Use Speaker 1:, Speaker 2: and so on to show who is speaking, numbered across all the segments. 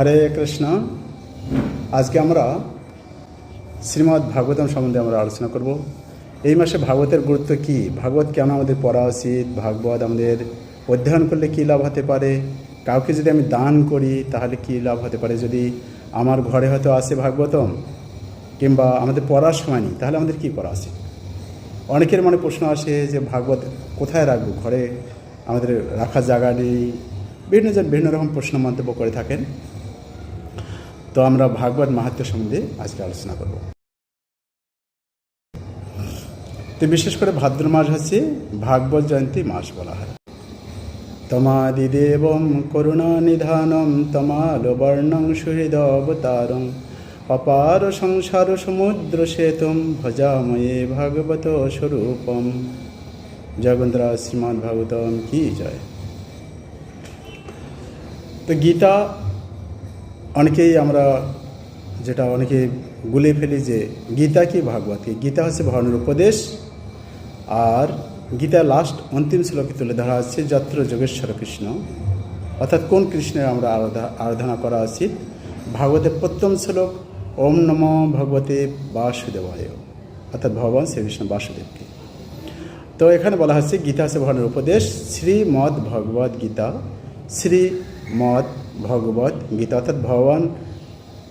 Speaker 1: হরে কৃষ্ণ। আজকে আমরা শ্রীমদ্ ভাগবতম সম্বন্ধে আমরা আলোচনা করব। এই মাসে ভাগবতের গুরুত্ব কি? ভাগবত কেন আমাদের পড়া উচিত? ভাগবত আমাদের অধ্যয়ন করলে কী লাভ হতে পারে? কাউকে যদি আমি দান করি, তাহলে কী লাভ হতে পারে? যদি আমার ঘরে হয়তো আসে ভাগবতম, কিংবা আমাদের পড়ার সময় নেই, তাহলে আমাদের কী করা উচিত? অনেকের মনে প্রশ্ন আসে যে, ভাগবত কোথায় রাখব? ঘরে আমাদের রাখার জায়গা নেই। বিভিন্ন জন বিভিন্ন রকম প্রশ্ন মন্তব্য করে থাকেন। তো আমরা ভাগবত মাহাত্ম্য সম্বন্ধে আজকে আলোচনা করব। তো বিশেষ করে ভাদ্র মাস হচ্ছে ভাগবত জয়ন্তী মাস বলা হয়। তমাদিদেবম করুণা নিধানম, তমাল বর্ণং সুহৃদ অবতারম অপার সংসার সমুদ্র সেতুম, ভজাময়ে ভাগবত স্বরূপম। জগন্দ্রা শ্রীমদ্ ভাগবতম কি জয়? তো গীতা অনেকেই আমরা যেটা অনেকে গুলে ফেলি যে গীতা কি ভাগবত? কি গীতা হচ্ছে ভগবানের উপদেশ। আর গীতা লাস্ট অন্তিম শ্লোকে তুলে ধরা হচ্ছে যত্র যোগেশ্বর কৃষ্ণ। অর্থাৎ কোন কৃষ্ণের আমরা আরাধা- আরাধনা করা উচিত ভাগবতের প্রথম শ্লোক, ওম নম ভগবতে বাসুদেবায়। অর্থাৎ ভগবান শ্রীকৃষ্ণ বাসুদেবকে। তো এখানে বলা হচ্ছে গীতা হচ্ছে ভগবানের উপদেশ। শ্রীমদ ভগবত গীতা, শ্রীমদ ভগবত গীতা, অর্থাৎ ভগবান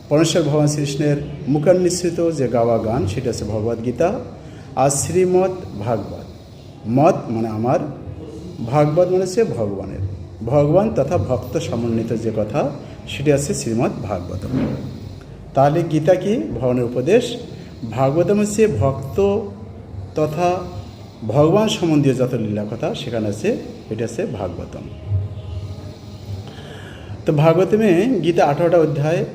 Speaker 1: পরমেশ্বর ভগবান শ্রীকৃষ্ণের মুখান্নিশ্রিত যে গাওয়া গান, সেটা হচ্ছে ভগবত গীতা আর শ্রীমদ ভাগবত। মত মানে আমার, ভাগবত মানে হচ্ছে ভগবানের। ভগবান তথা ভক্ত সমন্বিত যে কথা, সেটি আছে শ্রীমদ ভাগবত। তাহলে গীতা কি? ভগবানের উপদেশ। ভাগবতম হচ্ছে ভক্ত তথা ভগবান সম্বন্ধীয় যত লীলা কথা, সেখানে আছে, এটা আছে ভাগবতম। তো ভাগবতমে গীতা আঠারোটা অধ্যায়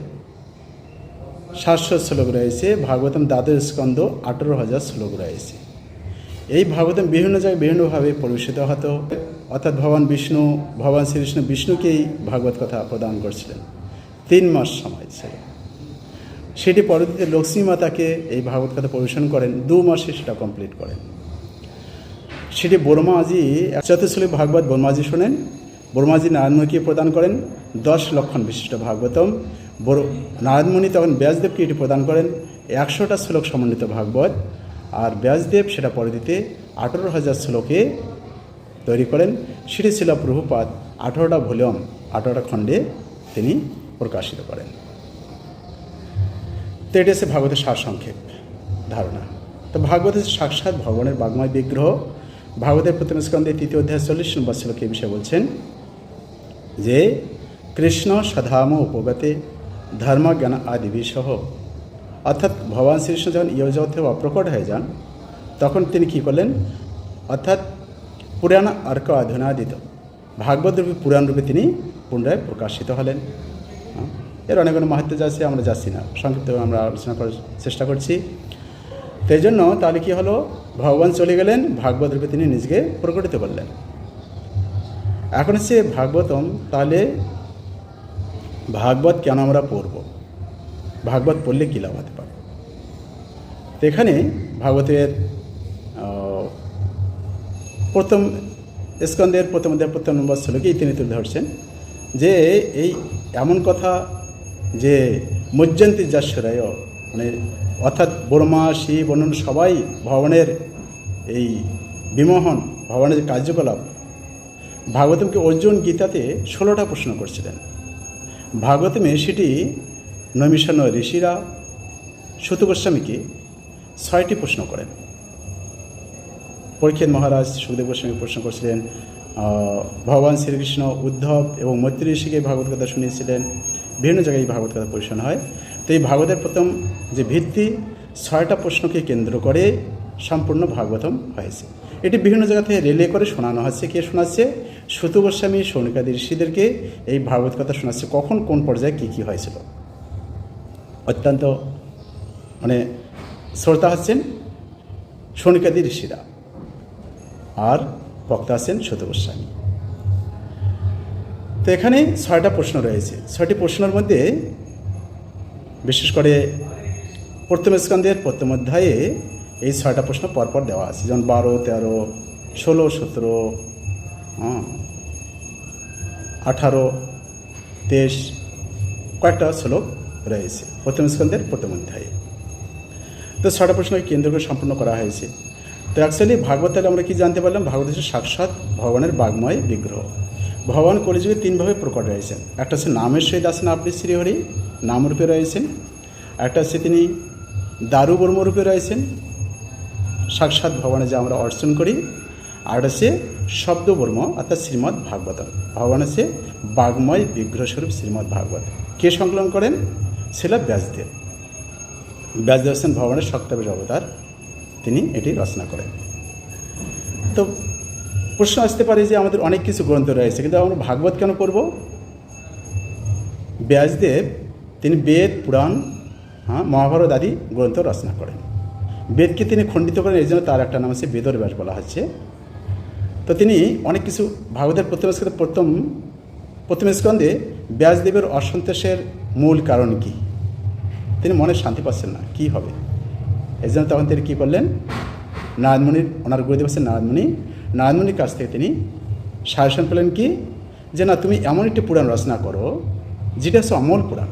Speaker 1: সাতশো শ্লোক রয়েছে, ভাগবতম দ্বাদশ স্কন্দ আঠেরো হাজার শ্লোক রয়েছে। এই ভাগবতম বিভিন্ন জায়গায় বিভিন্নভাবে পরিবেশিত হতো। অর্থাৎ ভগবান বিষ্ণু, ভগবান শ্রীকৃষ্ণ বিষ্ণুকেই ভাগবত কথা প্রদান করছিলেন। তিন মাস সময় ছিল। সেটি পরবর্তীতে লক্ষ্মী মাতাকে এই ভাগবত কথা পরিবেশন করেন। দু মাসে সেটা কমপ্লিট করেন। সেটি বর্মাজি চতুর্শ্লোক ভাগবত বর্মাজি শোনেন। বর্মাজি নারায়ণমণিকে প্রদান করেন। দশ লক্ষণ বিশিষ্ট ভাগবতম। নারায়ণমণি তখন ব্যাসদেবকে এটি প্রদান করেন। একশোটা শ্লোক সমন্বিত ভাগবত। আর ব্যাসদেব সেটা পরে দিতে আঠেরো হাজার শ্লোকে তৈরি করেন। সেটি ছিল প্রভুপাত আঠারোটা ভলিউম, আঠারোটা খণ্ডে তিনি প্রকাশিত করেন। তো এটি হচ্ছে ভাগবতের সারসংক্ষেপ ধারণা। তো ভাগবত সাক্ষাৎ ভগবানের বাগময় বিগ্রহ। ভাগবতের প্রথম স্কন্ধে তৃতীয় অধ্যায় চল্লিশ নম্বর শ্লোকে বিষয়ে বলছেন যে কৃষ্ণ সধাম উপগতে জ্ঞান আদি বিষহ অর্থাৎ ভগবান শ্রীকৃষ্ণ যখন ইয়জগতে অপ্রকট হয়ে যান, তখন তিনি কি করলেন? অর্থাৎ পুরাণ অর্ক অধুনাদিত ভাগবত রূপে পুরাণ রূপে তিনি পুনরায় প্রকাশিত হলেন? এর অনেক অনেক মাহাত্ম যাচ্ছে আমরা যাচ্ছি না। সংক্ষিপ্ত আমরা আলোচনা করার চেষ্টা করছি। তো এই জন্য তাহলে কী হলো? ভগবান চলে গেলেন, ভাগবত রূপে তিনি নিজেকে প্রকটিত করলেন। এখন হচ্ছে ভাগবতম, তাহলে ভাগবত কেন আমরা পড়ব? ভাগবত পড়লে কী লাভ হতে পারে? তো এখানে ভাগবতের প্রথম স্কন্দের প্রথম প্রথম নম্বর শ্লোকেই তিনি তুলে ধরছেন যে এই এমন কথা যে মজ্জন্তী যাশ্বরায় মানে অর্থাৎ বর্মা শিব, অন্যান্য সবাই ভগবানের এই বিমোহন, ভবনের যে কার্যকলাপ ভাগবতমকে অর্জুন গীতাতে ষোলোটা প্রশ্ন করছিলেন। ভাগবতমে সেটি নৈমিষান্ন ঋষিরা সুত গোস্বামীকে ছয়টি প্রশ্ন করেন। পরীক্ষিত মহারাজ সুখদেব গোস্বামী প্রশ্ন করছিলেন ভগবান শ্রীকৃষ্ণ উদ্ধব এবং মৈত্রী ঋষিকে ভাগবত কথা শুনিয়েছিলেন। বিভিন্ন জায়গায় এই ভাগবত কথা পরিবেশন হয়। তো এই ভাগবতের প্রথম যে ভিত্তি, ছয়টা প্রশ্নকে কেন্দ্র করে সম্পূর্ণ ভাগবতম হয়েছে। এটি বিভিন্ন জায়গা থেকে রেলে করে শোনানো হচ্ছে। কে শোনাচ্ছে? সুত গোস্বামী সৌনিকাদি ঋষিদেরকে এই ভাগবত কথা শোনাচ্ছে। কখন, কোন পর্যায়ে কী কী হয়েছিল? অত্যন্ত মানে শ্রোতা হচ্ছেন সৌনিকাদি ঋষিরা আর বক্তা আছেন সুত গোস্বামী। তো এখানে ছয়টা প্রশ্ন রয়েছে। ছয়টি প্রশ্নের মধ্যে বিশেষ করে প্রথম স্কন্ধের প্রথম অধ্যায়ে এই ছয়টা প্রশ্ন পরপর দেওয়া আছে। যেমন বারো তেরো ষোলো সতেরো হ্যাঁ, আঠারো তেইশ কয়েকটা শ্লোক রয়েছে। প্রথম স্কন্ধের প্রথম অধ্যায়ে। তো ছয়টা প্রশ্নকে কেন্দ্র করে সম্পন্ন করা হয়েছে। তো অ্যাকচুয়ালি ভাগবতালে আমরা কি জানতে পারলাম? ভাগবত হচ্ছে সাক্ষাৎ ভগবানের বাগময় বিগ্রহ। ভগবান কলিযুগে তিনভাবে প্রকট রয়েছেন একটা হচ্ছে নামের সহিত আছেন আপনি শ্রীহরি নামরূপে রয়েছেন। একটা হচ্ছে তিনি দারু বর্মরূপে রয়েছেন। সাক্ষাৎ ভগবানে যা আমরা অর্জন করি, আর হচ্ছে শব্দবর্ম, অর্থাৎ শ্রীমদ্ ভাগবতম ভগবান হচ্ছে বাগময় বিগ্রহস্বরূপ শ্রীমদ্ ভাগবত। কে সংকলন করেন? ছিল ব্যাসদেব। ব্যাসদেব হচ্ছেন ভগবানের সপ্তাবেশ অবতার। তিনি এটি রচনা করেন। তো প্রশ্ন আসতে পারে যে আমাদের অনেক কিছু গ্রন্থ রয়েছে, কিন্তু আমরা ভাগবত কেন পড়ব? ব্যাসদেব, তিনি বেদ, পুরাণ হ্যাঁ মহাভারত আদি গ্রন্থ রচনা করেন। বেদকে তিনি খণ্ডিত করেন এই জন্য তার একটা নাম আছে বেদর ব্যাস বলা হচ্ছে। তো তিনি অনেক কিছু ভাগবতের প্রথম স্কন্ধে, প্রথম প্রথম স্কন্ধে ব্যাসদেবের অসন্তোষের মূল কারণ কি? তিনি মনে শান্তি পাচ্ছেন না, কি হবে? এই জন্য তখন তিনি কী করলেন নারায়ণমণির ওনার গুরুদেব হচ্ছেন নারায়ণমণি নারায়ণমণির কাছ থেকে তিনি সাজেশন পেলেন কি? যে না, তুমি এমন একটি পুরাণ রচনা করো, যেটা হচ্ছে অমল পুরাণ।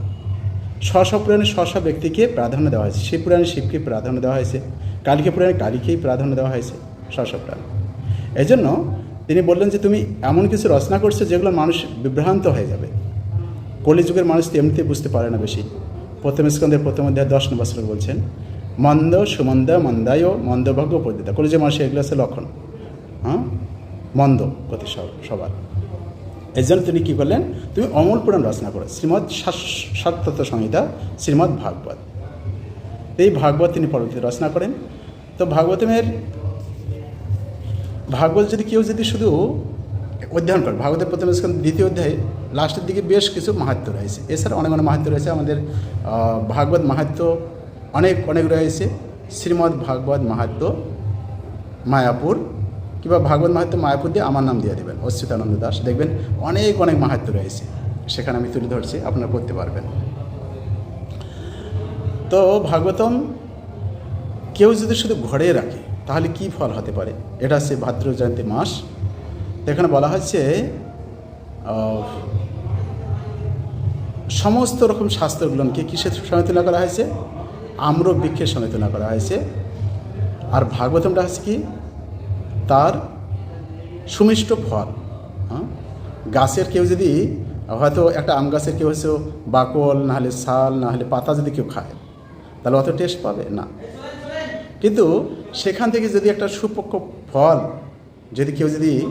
Speaker 1: স্ব পুরাণে স্ব ব্যক্তিকে প্রাধান্য দেওয়া হয়েছে। শিব পুরাণে শিবকে প্রাধান্য দেওয়া হয়েছে, কালীকে পুরাণে কালীকেই প্রাধান্য দেওয়া হয়েছে স্ব পুরাণে। এই জন্য তিনি বললেন যে, তুমি এমন কিছু রচনা করছ যেগুলো মানুষ বিভ্রান্ত হয়ে যাবে। কলিযুগের মানুষ তো এমনিতেই বুঝতে পারে না বেশি। প্রথম স্কন্ধের প্রথম অধ্যায় দশ নম্বর শ্লোক বলছেন, মন্দ, সুমন্দ, মন্দায় মন্দভাগ্য পরিদিতা কলিযুগের মানুষের এগুলো আছে লক্ষণ। হ্যাঁ? মন্দ সব- সবার। এই জন্য তিনি কী করলেন? তুমি অমল পুরাণ রচনা করো শ্রীমৎ সাততত্ত্ব সংহিতা শ্রীমৎ ভাগবত। এই ভাগবত তিনি পরবর্তীতে রচনা করেন। তো ভাগবতমের ভাগবত যদি কেউ যদি শুধু অধ্যয়ন করে, ভাগবতের প্রথম দ্বিতীয় অধ্যায়ে, লাস্টের দিকে বেশ কিছু মাহাত্ম রয়েছে। এছাড়া অনেক অনেক মাহাত্ম রয়েছে। আমাদের ভাগবত মাহাত্ম অনেক অনেক রয়েছে। শ্রীমদ্ ভাগবত মাহাত্ম মায়াপুর কিংবা ভাগবত মাহাত্ম মায়াপুর দিয়ে আমার নাম দিয়ে দেবেন অচ্যুতানন্দ দাস। দেখবেন অনেক অনেক মাহাত্ম রয়েছে। সেখানে আমি তুলে ধরছি, আপনারা পড়তে পারবেন। তো ভাগবতম, কেউ যদি শুধু ঘরে রাখে, তাহলে কি ফল হতে পারে? এটা হচ্ছে ভাদ্র জয়ন্তী মাস। এখানে বলা হচ্ছে সমস্ত রকম শাস্ত্রগুলোকে কিসের সঙ্গে তুলনা করা হয়েছে? আম্র বৃক্ষের সঙ্গে তুলনা করা হয়েছে। আর ভাগবতমটা হচ্ছে কি? তার সুমিষ্ট ফল হ্যাঁ? গাছের কেউ যদি হয়তো একটা আম গাছের কেউ হচ্ছে বাকল নাহলে ছাল নাহলে পাতা যদি কেউ খায় তাহলে অত টেস্ট পাবে? না। কিন্তু সেখান থেকে যদি একটা সুপক্ষ ফল যদি কেউ যদি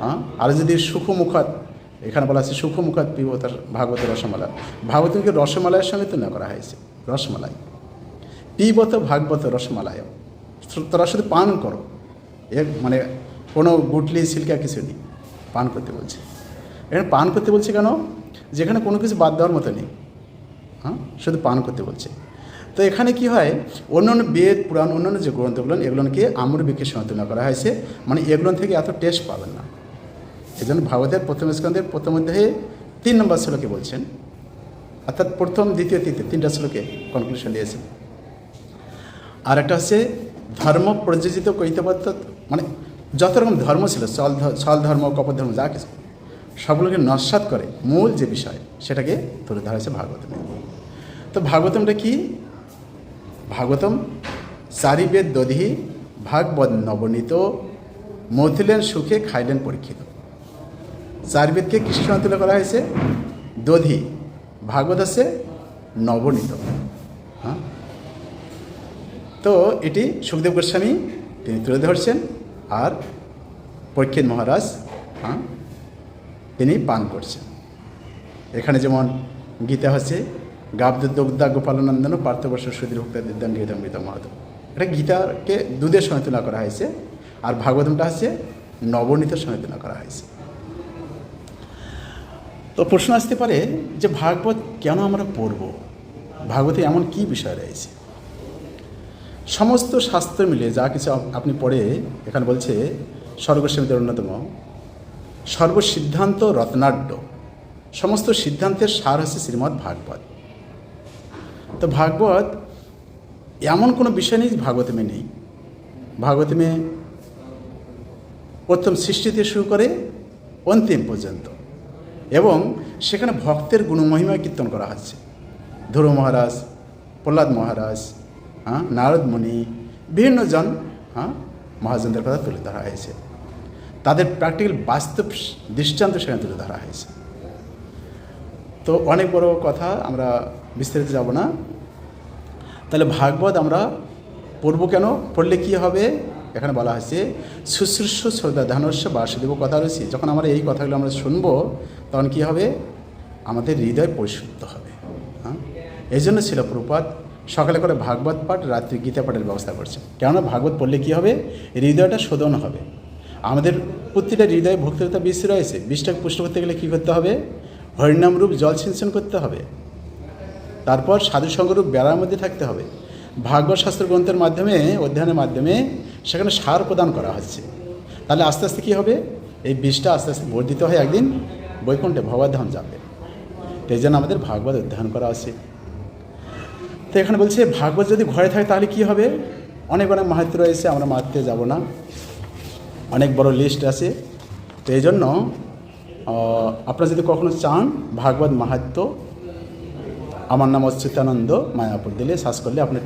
Speaker 1: হ্যাঁ, আর যদি সুখমুখাত এখানে বলা আছে সুখমুখাত পিবতার ভাগবত রসমালা ভাগবতকে রসমালাইয়ের সঙ্গে তুলনা করা হয়েছে রসমালাই। পিবত ভাগবত রসমালায় তোরা শুধু পান করো। এর মানে কোনো গুটলি সিল্কা কিছু নেই। পান করতে বলছে। এখানে পান করতে বলছে কেন? যেখানে কোনো কিছু বাদ দেওয়ার মতো নেই। হ্যাঁ? শুধু পান করতে বলছে। তো এখানে কি হয়? অন্যান্য বেদ, পুরাণ অন্যান্য যে গ্রন্থগুলো, এগুলোকে আমর বিকের সঙ্গে করা হয়েছে। মানে এগুলো থেকে এত টেস্ট পাবেন না। এই জন্য ভাগবতের প্রথম স্কন্ধের প্রথম অধ্যায়ে তিন নম্বর শ্লোকে বলছেন। অর্থাৎ প্রথম, দ্বিতীয়, তৃতীয়, তিনটা শ্লোকে কনক্লুশন দিয়েছেন। আর একটা হচ্ছে ধর্ম প্রযোজিত কৈতবত্ব মানে যত রকম ধর্ম ছিল চল ছল ধর্ম কপট ধর্ম, যা কিছু, সবগুলোকে নস্বাত করে মূল যে বিষয়, সেটাকে তুলে ধরা হয়েছে ভাগবতমে। তো ভাগবতমটা কি? ভাগবতম চারি বেদ দধি ভাগবত নবনীত, মথিলেন সুখে খাইলেন পরীক্ষিত। চার বেদকে কৃষ্ণ তুলে করা হয়েছে? দধি ভাগবত আছে নবনীত। তো এটি সুখদেব গোস্বামী, তিনি তুলে ধরছেন, আর পরীক্ষিত মহারাজ হ্যাঁ তিনি পান করছেন। এখানে যেমন গীতা হচ্ছে গাবদুদ্দা গোপালনন্দন পার্থবর্ষ সুধীর ভক্ত দিদ্যান গীতামৃত মাধব এটা গীতাকে দুধের সঙ্গে তুলনা করা হয়েছে, আর ভাগবতমটা হচ্ছে নবনীতের সঙ্গে তুলনা করা হয়েছে। তো প্রশ্ন আসতে পারে যে ভাগবত কেন আমরা পড়ব? ভাগবতে এমন কি বিষয় রয়েছে? সমস্ত শাস্ত্র মিলে যা কিছু আপনি পড়ে, এখানে বলছে স্বর্গসেমিতের অন্যতম, সর্বসিদ্ধান্ত রত্নাঢ্য। সমস্ত সিদ্ধান্তের সার হচ্ছে শ্রীমদ্ ভাগবত। তো ভাগবত, এমন কোনো বিষয় নেই যে ভাগবতমে নেই। ভাগবতমে প্রথম সৃষ্টিতে শুরু করে অন্তিম পর্যন্ত। এবং সেখানে ভক্তের গুণমহিমা কীর্তন করা হচ্ছে। ধ্রুব মহারাজ, প্রহ্লাদ মহারাজ হ্যাঁ নারদ মুনি, বিভিন্ন জন হ্যাঁ মহাজনদের কথা তুলে ধরা হয়েছে। তাদের প্র্যাকটিক্যাল বাস্তব দৃষ্টান্ত সেখানে তুলে ধরা হয়েছে। তো অনেক বড় কথা, আমরা বিস্তারিত যাব না। তাহলে ভাগবত আমরা পড়ব কেন? পড়লে কি হবে? এখানে বলা হয়েছে, শুশ্রূষ শ্রদ্ধা ধানস্য বাসুদেব কথা রয়েছে। যখন আমরা এই কথাগুলো আমরা শুনব, তখন কি হবে? আমাদের হৃদয় পরিশুদ্ধ হবে। হ্যাঁ এই জন্য ছিল প্রপাত সকালে করে ভাগবত পাঠ, রাত্রি গীতা পাঠের ব্যবস্থা করছে। কেননা ভাগবত পড়লে কি হবে? হৃদয়টা শোধন হবে। আমাদের প্রতিটা হৃদয়ে ভক্তিরতা বিষ রয়েছে। বিষটাকে পুষ্ট করতে গেলে কী করতে হবে? হরিনাম রূপ জল সিঞ্চন করতে হবে। তারপর সাধু সঙ্গরূপ বেড়ার মধ্যে থাকতে হবে। ভাগবত শাস্ত্র গ্রন্থের মাধ্যমে, অধ্যয়নের মাধ্যমে সেখানে সার প্রদান করা হচ্ছে। তাহলে আস্তে আস্তে কী হবে? এই বিষটা আস্তে আস্তে বর্ধিত হয়ে একদিন বৈকুণ্ঠে ভগবদ্ধাম যাবে। তো এই জন্য আমাদের ভাগবত অধ্যয়ন করা উচিত তো এখানে বলছে, ভাগবত যদি ঘরে থাকে তাহলে কি হবে? অনেক অনেক মাহাত্ম রয়েছে, আমরা মাহাত্মে যাব না। অনেক বড় লিস্ট আছে। তো এই জন্য আপনারা যদি কখনো চান, ভাগবত মাহাত্ম আমার নাম অচ্যুতানন্দ মায়াপুর দিলে সার্চ করলে আপনি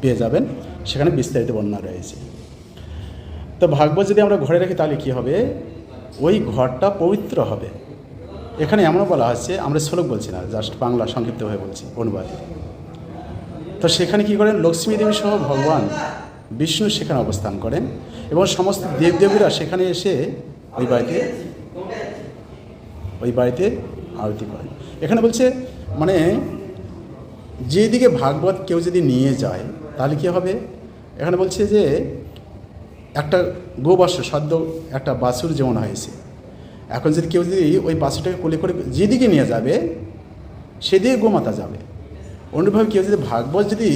Speaker 1: পেয়ে যাবেন। সেখানে বিস্তারিত বর্ণনা রয়েছে। তো ভাগবত যদি আমরা ঘরে রাখি তাহলে কী হবে? ওই ঘরটা পবিত্র হবে। এখানে এমনও বলা হচ্ছে আমরা শ্লোক বলছি না জাস্ট বাংলা সংক্ষিপ্ত হয়ে বলছি, অনুবাদ। তো সেখানে কি করেন? লক্ষ্মী দেবী সহ ভগবান বিষ্ণু সেখানে অবস্থান করেন এবং সমস্ত দেবদেবীরা সেখানে এসে ওই বাড়িতে ওই বাড়িতে আরতি করেন। এখানে বলছে মানে যেদিকে ভাগবত কেউ যদি নিয়ে যায়, তাহলে কী হবে? এখানে বলছে যে একটা গোবাস সদ্য একটা বাছুর যেমন হয়েছে। এখন যদি কেউ যদি ওই বাছুরটাকে কোলে করে যেদিকে নিয়ে যাবে, সেদিকে গোমাতা যাবে। অন্যভাবে কেউ যদি ভাগবত যদি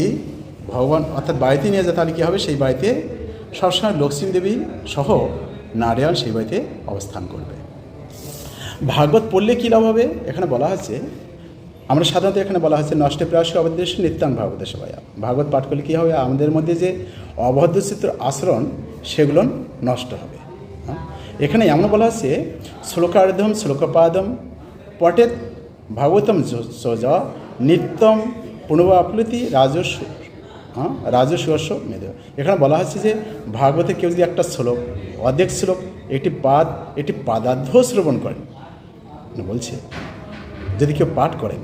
Speaker 1: ভগবান অর্থাৎ বাড়িতে নিয়ে যায়, তাহলে কী হবে? সেই বাড়িতে সবসময় লক্ষ্মী দেবী সহ নারায়ণ সেই বাড়িতে অবস্থান করবে। ভাগবত পড়লে কী লাভ হবে? এখানে বলা হচ্ছে আমরা সাধারণত এখানে বলা হচ্ছে নষ্টে প্রায়শ অবদেশ নিত্যাং ভাগবত সবাইয়া ভাগবত পাঠ করলে কী হবে? আমাদের মধ্যে যে অভদ্রচিত্র আচরণ, সেগুলো নষ্ট হবে। হ্যাঁ? এখানে এমন বলা হচ্ছে শ্লোকার্ধম, শ্লোকপাদম, পটেত, ভাগবতম সোজ নিত্যম পুনবাপ্লুতি রাজস্ব হ্যাঁ রাজস্ব মেদ এখানে বলা হচ্ছে যে ভাগবতে কেউ যদি একটা শ্লোক, অর্ধেক শ্লোক একটি পাদ একটি পাদার্ধ শ্রবণ করেন। মানে বলছে, যদি কেউ পাঠ করেন,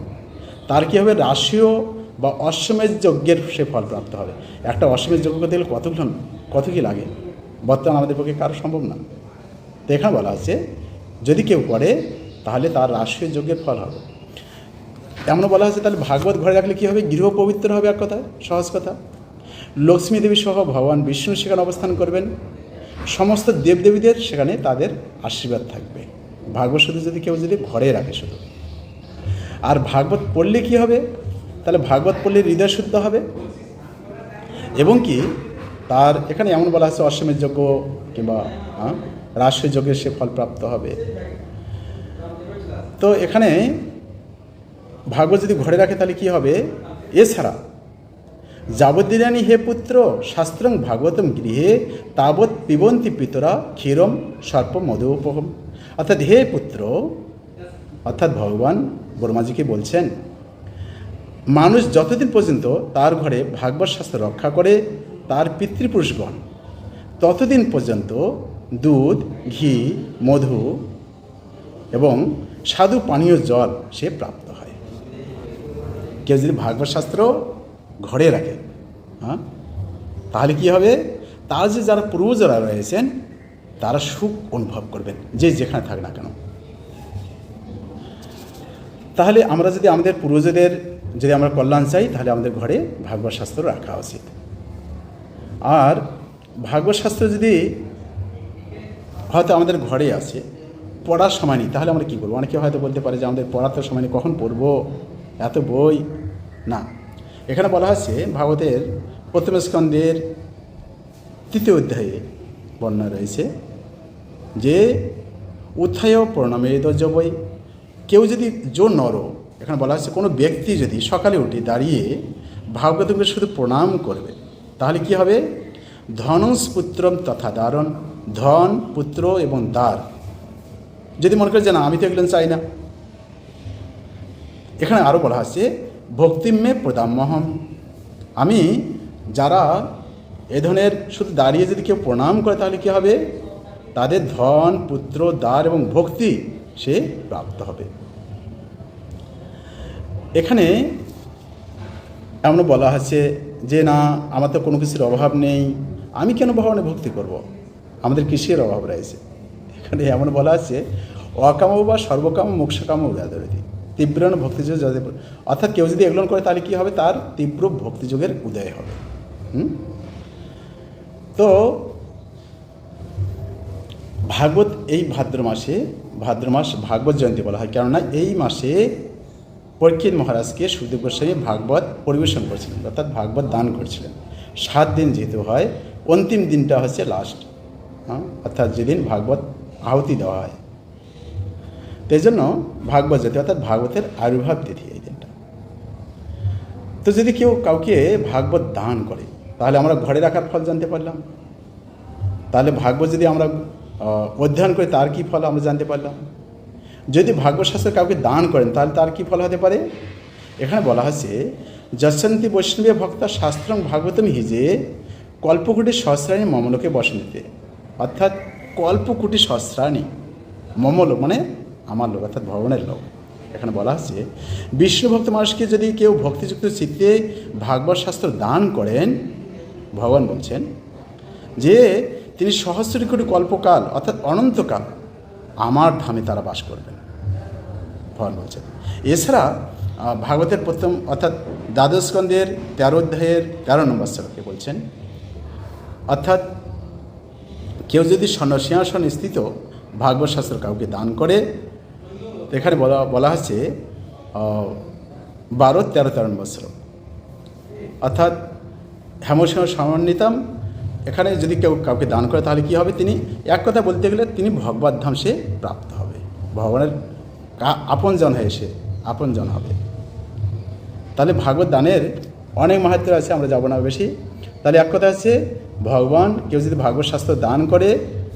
Speaker 1: তার কী হবে? রাশিও বা অশ্বমেধ যজ্ঞের সে ফল প্রাপ্ত হবে। একটা অশ্বমেধ যজ্ঞ করতে গেলে কতক্ষণ কত কী লাগে? বর্তমান আমাদের পক্ষে কারও সম্ভব না। তো এখানে বলা আছে যদি কেউ করে, তাহলে তার রাষ্ট্রীয় যজ্ঞের ফল হবে। এমনও বলা হয়েছে, তাহলে ভাগবত ঘরে রাখলে কী হবে? গৃহ পবিত্র হবে এক কথা সহজ কথা। লক্ষ্মী দেবী সহ ভগবান বিষ্ণু সেখানে অবস্থান করবেন। সমস্ত দেবদেবীদের সেখানে তাদের আশীর্বাদ থাকবে। ভাগবত শুধু যদি কেউ যদি ঘরে রাখে শুধু। আর ভাগবত পড়লে কি হবে? তাহলে ভাগবত পড়লে হৃদয় শুদ্ধ হবে। এবং কি, তার এখানে এমন বলা হচ্ছে অশ্বমের যজ্ঞ কিংবা রাষ্ট্রীয় যজ্ঞের সে ফল প্রাপ্ত হবে। তো এখানে ভাগবত যদি ঘরে রাখে, তাহলে কি হবে? এছাড়া যাবদ্দিনানি হে পুত্র, শাস্ত্রং ভাগবতম গৃহে তাবৎ পিবন্তি পিতরা ক্ষীরম সর্প মধুপহম অর্থাৎ হে পুত্র, অর্থাৎ ভগবান বর্মাজিকে বলছেন, মানুষ যতদিন পর্যন্ত তার ঘরে ভাগবত শাস্ত্র রক্ষা করে, তার পিতৃপুরুষগণ, ততদিন পর্যন্ত দুধ, ঘি, মধু এবং স্বাদু পানীয় জল সে প্রাপ্ত কেউ যদি ভাগবত শাস্ত্র ঘরে রাখে হ্যাঁ? তাহলে কি হবে? তার যে যারা পূর্বজরা রয়েছেন, তারা সুখ অনুভব করবেন, যে যেখানে থাক না কেন। তাহলে আমরা যদি আমাদের পূর্বজদের, যদি আমরা কল্যাণ চাই, তাহলে আমাদের ঘরে ভাগবত শাস্ত্র রাখা উচিত। আর ভাগবত শাস্ত্র যদি হয়তো আমাদের ঘরে আছে, পড়ার সময় নেই, তাহলে আমরা কী করব? অনেকে হয়তো বলতে পারে যে আমাদের পড়াতে সময় নেই, কখন পড়ব? এত বই? না। এখানে বলা হচ্ছে ভাগবতের প্রথম স্কন্ধের তৃতীয় অধ্যায়ে বর্ণনা রয়েছে যে, উত্থায় প্রণামেদ বই কেউ যদি জোর নর। এখানে বলা হচ্ছে কোনো ব্যক্তি যদি সকালে উঠে দাঁড়িয়ে ভাগবতকে শুধু প্রণাম করবে, তাহলে কি হবে? ধনস পুত্রম তথা দারণ, ধন পুত্র এবং দ্বার। যদি মনে করে যে, না, আমি তো এগুলো চাই না। এখানে আরও বলা হচ্ছে ভক্তিমে প্রদাম্যহম। আমি যারা এ ধরনের শুধু দাঁড়িয়ে যদি কেউ প্রণাম করে তাহলে কী হবে? তাদের ধন, পুত্র, দ্বার এবং ভক্তি সে প্রাপ্ত হবে। এখানে এমন বলা হচ্ছে যে, না, আমার তো কোনো কিছুর অভাব নেই। আমি কেন ভগবানে ভক্তি করব। আমাদের কৃষির অভাব রয়েছে? এখানে এমন বলা আছে অকাম বা সর্বকাম মোক্ষকাম উদয়তি তীব্র ভক্তিযোগ যদি অর্থাৎ কেউ যদি এগুলো করে তাহলে কী হবে? তার তীব্র ভক্তিযোগের উদয় হবে। হুম? তো ভাগবত এই ভাদ্র মাসে, ভাদ্র মাস ভাগবত জয়ন্তী বলা হয়। কেননা এই মাসে পরীক্ষিত মহারাজকে সুখদেব গোস্বামী ভাগবত পরিবেশন করেছিলেন, অর্থাৎ ভাগবত দান করেছিলেন। সাত দিন যেহেতু হয়, অন্তিম দিনটা হচ্ছে লাস্ট হ্যাঁ? অর্থাৎ যেদিন ভাগবত আহুতি দেওয়া হয়। তো এই জন্য ভাগবত জাতি, অর্থাৎ ভাগবতের আবির্ভাব তিথি এই দিনটা। তো যদি কেউ কাউকে ভাগবত দান করে, তাহলে আমরা ঘরে রাখার ফল জানতে পারলাম। তাহলে ভাগবত যদি আমরা অধ্যয়ন করি তার কী ফল আমরা জানতে পারলাম? যদি ভাগ্যশাস্ত্র কাউকে দান করেন, তাহলে তার কী ফল হতে পারে? এখানে বলা হচ্ছে যশন্তী বৈষ্ণবী ভক্তা শাস্ত্রং ভাগবতম হিজে কল্পকুটি সহস্রাণী মমলোকে বসন্তিতে। অর্থাৎ কল্পকুটি সহস্রাণী, মমল মানে আমার লোক, অর্থাৎ ভগবানের লোক। এখানে বলা হচ্ছে, বিষ্ণুভক্ত মানুষকে যদি কেউ ভক্তিযুক্ত চিত্তে ভাগবত শাস্ত্র দান করেন, ভগবান বলছেন যে তিনি সহস্র কোটি কল্পকাল, অর্থাৎ অনন্তকাল আমার ধামে তারা বাস করবেন। ভগবান বলছেন। এছাড়া ভাগবতের প্রথম, অর্থাৎ দ্বাদশ স্কন্ধের তেরো অধ্যায়ের তেরো নম্বর শ্লোকে বলছেন, অর্থাৎ কেউ যদি স্বর্ণ সিংহাসন স্থিত ভাগবত শাস্ত্র কাউকে দান করে এখানে বলা বলা হচ্ছে বারো, তেরো তেরো বছর অর্থাৎ হেমসিংহ সমন্বিতম, এখানে যদি কেউ কাউকে দান করে, তাহলে কী হবে তিনি? এক কথা বলতে গেলে তিনি ভগবত ধাম সে প্রাপ্ত হবে। ভগবানের আপনজন হয়ে সে আপনজন হবে। তাহলে ভাগবত দানের অনেক মাহাত্ম আছে, আমরা যাব না বেশি। তাহলে এক কথা হচ্ছে, ভগবান কেউ যদি ভাগবত শাস্ত্র দান করে,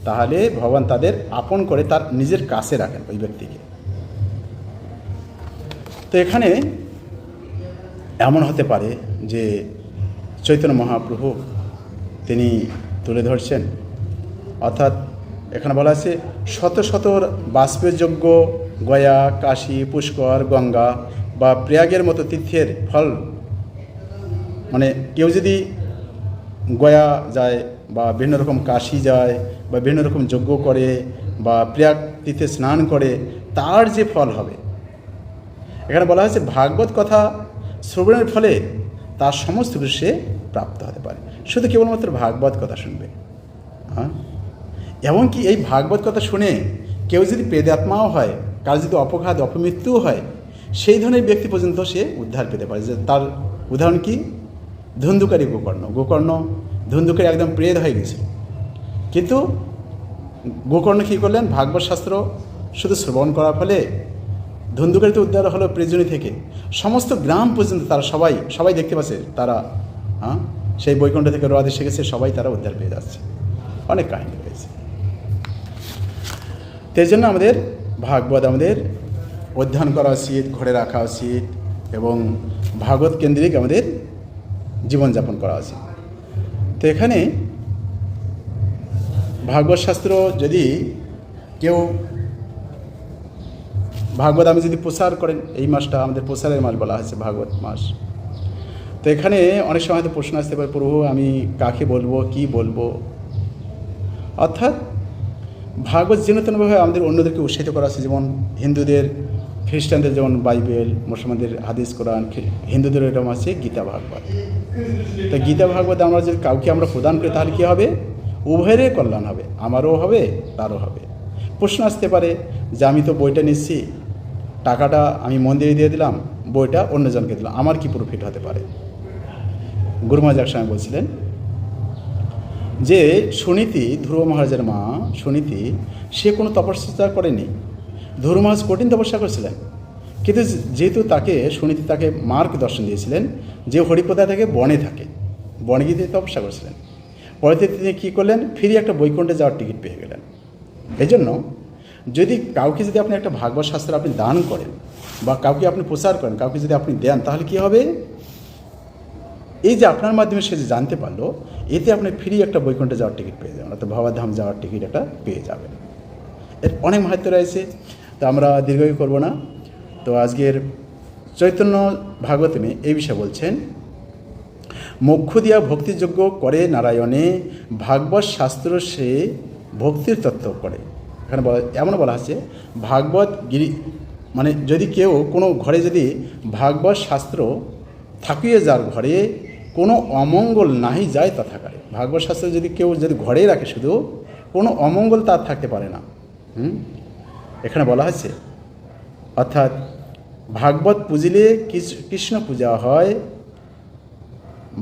Speaker 1: তাহলে ভগবান তাদের আপন করে তার নিজের কাছে রাখেন ওই ব্যক্তিকে। তো এখানে এমন হতে পারে যে চৈতন্য মহাপ্রভু তিনি তুলে ধরছেন। অর্থাৎ এখানে বলা আছে, শত শত বাষ্পের যোগ্য গয়া, কাশী, পুষ্কর, গঙ্গা বা প্রয়াগের মতো তীর্থের ফল মানে কেউ যদি গয়া যায় বা বিভিন্ন রকম কাশি যায় বা বিভিন্ন রকম যজ্ঞ করে বা প্রয়াগ তীর্থে স্নান করে, তার যে ফল হবে এখানে বলা হয়েছে, ভাগবত কথা শ্রবণের ফলে তার সমস্ত কিছু সে প্রাপ্ত হতে পারে। শুধু কেবলমাত্র ভাগবত কথা শুনবে। হ্যাঁ এমনকি এই ভাগবত কথা শুনে কেউ যদি প্রেদাত্মাও হয়, কার যদি অপঘাত, অপমৃত্যুও হয়, সেই ধরনের ব্যক্তি পর্যন্ত সে উদ্ধার পেতে পারে। যে তার উদাহরণ কি? ধুন্ধুকারী গোকর্ণ। গোকর্ণ ধুন্ধুকারী একদম প্রেদ হয়ে গেছিল। কিন্তু গোকর্ণ কী করলেন? ভাগবত শাস্ত্র শুধু শ্রবণ করার ফলে ধুন্ধুকারিতে উদ্ধার হলো প্রেজনী থেকে। সমস্ত গ্রাম পর্যন্ত তারা সবাই সবাই দেখতে পাচ্ছে তারা হ্যাঁ? সেই বৈকুণ্ঠ থেকে রোয়াদ শিখেছে সবাই তারা উদ্ধার পেয়ে যাচ্ছে। অনেক কাহিনী রয়েছে। তো জন্য আমাদের ভাগবত, আমাদের অধ্যয়ন করা উচিত, ঘরে রাখা উচিত, এবং ভাগবত কেন্দ্রিক আমাদের জীবনযাপন করা উচিত। তো এখানে ভাগবত শাস্ত্র যদি কেউ ভাগবত আমি যদি প্রসার করেন, এই মাসটা আমাদের প্রসারের মাস বলা হয়েছে, ভাগবত মাস। তো এখানে অনেক সময় তো প্রশ্ন আসতে পারে, প্রভু আমি কাকে বলব, কি বলব? অর্থাৎ ভাগবত যেনতনভাবে আমাদের অন্যদেরকে উৎসাহিত করা আছে, যেমন হিন্দুদের, খ্রিস্টানদের যেমন বাইবেল, মুসলমানদের হাদিস কোরআন হিন্দুদের এরকম আছে গীতা ভাগবত। তো গীতা ভাগবত আমরা যদি কাউকে আমরা প্রদান করি, তাহলে কী হবে? উভয়েরই কল্যাণ হবে, আমারও হবে, তারও হবে। প্রশ্ন আসতে পারে, যে আমি তো বইটা নিচ্ছি টাকাটা আমি মন্দিরে দিয়ে দিলাম, বইটা অন্যজনকে দিলাম। আমার কি প্রফিট হতে পারে? গুরুমা একসময় বলছিলেন যে, সুনীতি, ধ্রুব মহারাজের মা, সুনীতি, সে কোনো তপস্যা করেনি। ধ্রুব মহারাজ কঠিন তপস্যা করেছিলেন। কিন্তু যেহেতু তাকে, সুনীতি তাকে মার্ক দর্শন দিয়েছিলেন, যে হরিপদা থেকে বনে থাকে, বনে গিয়ে তপস্যা করেছিলেন। পরে তিনি কী করলেন? ফিরে একটা বৈকুণ্ঠে যাওয়ার টিকিট পেয়ে গেলেন। এই জন্য যদি কাউকে যদি আপনি একটা ভাগবত শাস্ত্র আপনি দান করেন বা কাউকে আপনি প্রচার করেন, কাউকে যদি আপনি দেন, তাহলে কি হবে? এই যে আপনার মাধ্যমে সে যে জানতে পারল, এতে আপনি ফ্রি একটা বৈকুণ্ঠে যাওয়ার টিকিট পেয়ে যাবেন, অর্থাৎ ভবাধাম যাওয়ার টিকিট একটা পেয়ে যাবেন। এর অনেক মাহাত্ম রয়েছে, তো আমরা দীর্ঘই করব না। তো আজকের চৈতন্য ভাগবতমে এই বিষয়ে বলছেন, মোক্ষ দিয়া ভক্তিযোগ্য করে নারায়ণে ভাগবত শাস্ত্র সে ভক্তির তত্ত্ব করে। এখানে বলা এমন বলা আছে, ভাগবত গিরি মানে যদি কেউ কোনো ঘরে যদি ভাগবত শাস্ত্র থাকিয়ে যার ঘরে কোনো অমঙ্গল নাহি যায় তথাকারে ভাগবত শাস্ত্র যদি কেউ যদি ঘরেই রাখে শুধু, কোনো অমঙ্গল তার থাকতে পারে না। হুম? এখানে বলা হয়েছে, অর্থাৎ ভাগবত পুজিলে কৃষ্ণ পূজা হয়,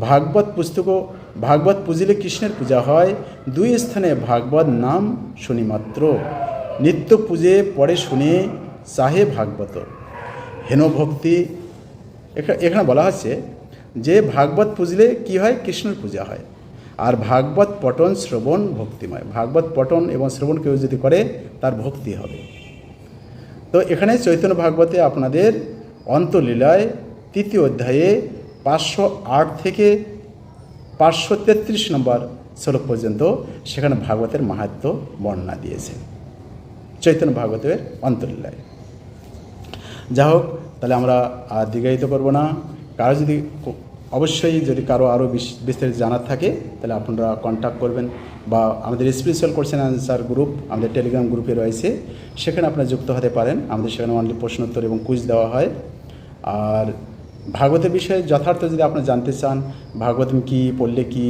Speaker 1: ভাগবত পুস্তক ভাগবত পুজিলে কৃষ্ণের পূজা হয়, দুই স্থানে ভাগবত নাম শুনি মাত্র নিত্য পূজে পরে শুনে চাহে ভাগবত। হেন ভক্তি, এখা- এখানে বলা হচ্ছে যে ভাগবত পুজলে কি হয়? কৃষ্ণের পূজা হয়। আর ভাগবত পঠন শ্রবণ ভক্তিময়। ভাগবত পঠন এবং শ্রবণ কেউ যদি করে, তার ভক্তি হবে। তো এখানে চৈতন্য ভাগবতে আপনাদের অন্তলীলায় তৃতীয় অধ্যায়ে পাঁচশো আট থেকে পাঁচশো তেত্রিশ নম্বর শ্লোক পর্যন্ত সেখানে ভাগবতের মাহাত্ম বর্ণনা দিয়েছেন চৈতন্য ভাগবতের অন্তলীলায় যা হোক, তাহলে আমরা আর দীর্ঘায়িত করব না। কারও যদি অবশ্যই যদি কারও আরও বিস্তারিত জানার থাকে, তাহলে আপনারা কন্ট্যাক্ট করবেন বা আমাদের স্পেশাল কোশ্চেন অ্যান্সার গ্রুপ আমাদের টেলিগ্রাম গ্রুপে রয়েছে। সেখানে আপনারা যুক্ত হতে পারেন। আমাদের সেখানে অনলি প্রশ্নোত্তর এবং কুইজ দেওয়া হয়। আর ভাগবতের বিষয়ে যথার্থ যদি আপনি জানতে চান ভাগবতম কি, পড়লে কি,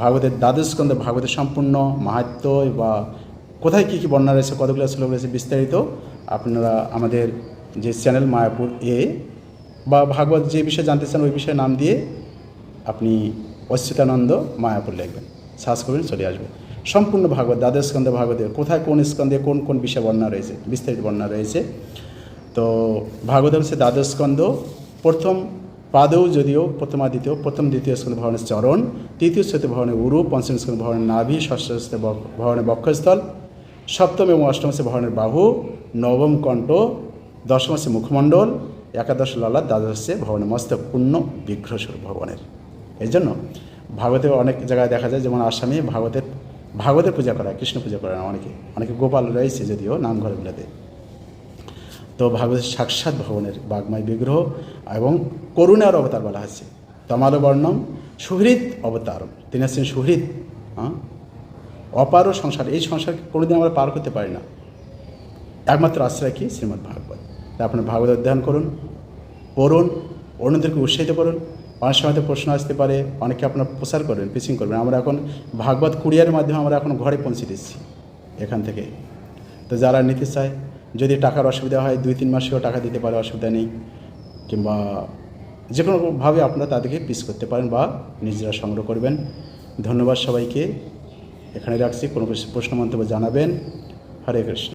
Speaker 1: ভাগবতের দ্বাদশ স্কন্ধ, ভাগবতের সম্পূর্ণ মাহাত্ম বা কোথায় কী কী বর্ণনা রয়েছে, কতগুলো শ্লোক রয়েছে বিস্তারিত আপনারা আমাদের যে চ্যানেল মায়াপুর এ বা ভাগবত যে বিষয়ে জানতে চান, ওই বিষয়ে নাম দিয়ে আপনি অচ্যুতানন্দ মায়াপুর লিখবেন। সার্চ করবেন, চলে আসবে। সম্পূর্ণ ভাগবত, দ্বাদশ স্কন্ধে, ভাগবতের কোথায় কোন স্কন্ধে কোন কোন বিষয় বর্ণনা রয়েছে, বিস্তারিত বর্ণনা রয়েছে। তো ভাগবত হচ্ছে দ্বাদশ স্কন্ধ প্রথম পাদেও যদিও প্রথমা দ্বিতীয়, প্রথম দ্বিতীয় স্কন্ধ ভবনের চরণ, তৃতীয় স্কন্ধ ভবনের উরু, পঞ্চম স্কন্ধ ভবনের নাভি, ষষ্ঠ ভবনের বক্ষস্থল, সপ্তম এবং অষ্টম ভবনের বাহু, নবম কণ্ঠ, দশম হচ্ছে মুখমণ্ডল, একাদশ ললাট দ্বাদশ হচ্ছে ভবনের মস্তক, পূর্ণ বিগ্রহস্বরূপ ভবনের। এই জন্য ভাগবতে অনেক জায়গায় দেখা যায়, যেমন আসামে ভাগবতের ভাগবতের পূজা করা কৃষ্ণ পূজা করে না অনেকে। অনেকে গোপাল রয়েছে যদিও নামঘরগুলোতে তো ভাগবতের সাক্ষাৎ ভবনের বাগময় বিগ্রহ এবং করুণার অবতার বলা হচ্ছে তমাল বর্ণম সুহৃদ অবতার তিনি হচ্ছেন সুহৃদ হ্যাঁ অপার সংসার। এই সংসার কোনোদিন আমরা পার করতে পারি না। একমাত্র আশ্রয় কি? শ্রীমদ্ ভাগবত। তাই আপনার ভাগবত অধ্যয়ন করুন, পড়ুন, অন্যদেরকে উৎসাহিত করুন। অনেক সময় প্রশ্ন আসতে পারে, অনেকে আপনার প্রচার করবেন পিচিং করবেন। আমরা এখন ভাগবত কুরিয়ারের মাধ্যমে আমরা এখন ঘরে পৌঁছে দিচ্ছি, এখান থেকে। তো যারা নিতে চায় যদি টাকার অসুবিধা হয়, দুই, তিন মাসেও টাকা দিতে পারে, অসুবিধা নেই। কিংবা যে কোনোভাবে আপনারা তাদেরকে পিস করতে পারেন বা নিজেরা সংগ্রহ করবেন। ধন্যবাদ সবাইকে। এখানে রাখছি। কোনো প্রশ্ন মন্তব্য জানাবেন। হরে কৃষ্ণ।